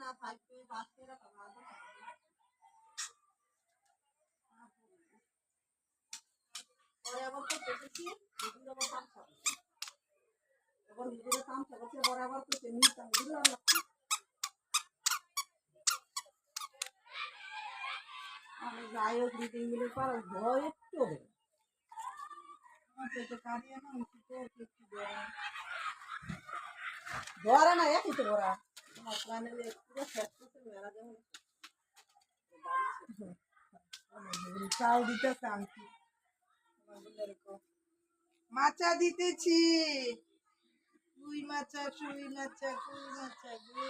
না থাকবে বাচ্চারা পরে আবার তো দেখেছি হুজুর আবার তামসা করছে। নিতাম হুজুর আমি যাই হোক মিটিং মিলে পারো ভয় একটু হবে। না। একটু ধরে ধরে একই তো আমার প্রাণে পুরো শেষ করছে মেলা যেমন চাল দিতে শান্তি মাচা দিতেছি। কুই মাচা সুই মাচা কুই মাচা গো।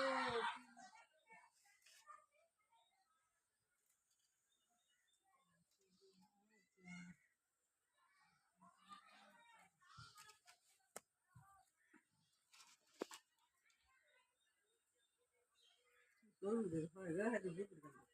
গা হাতে বুকুর গান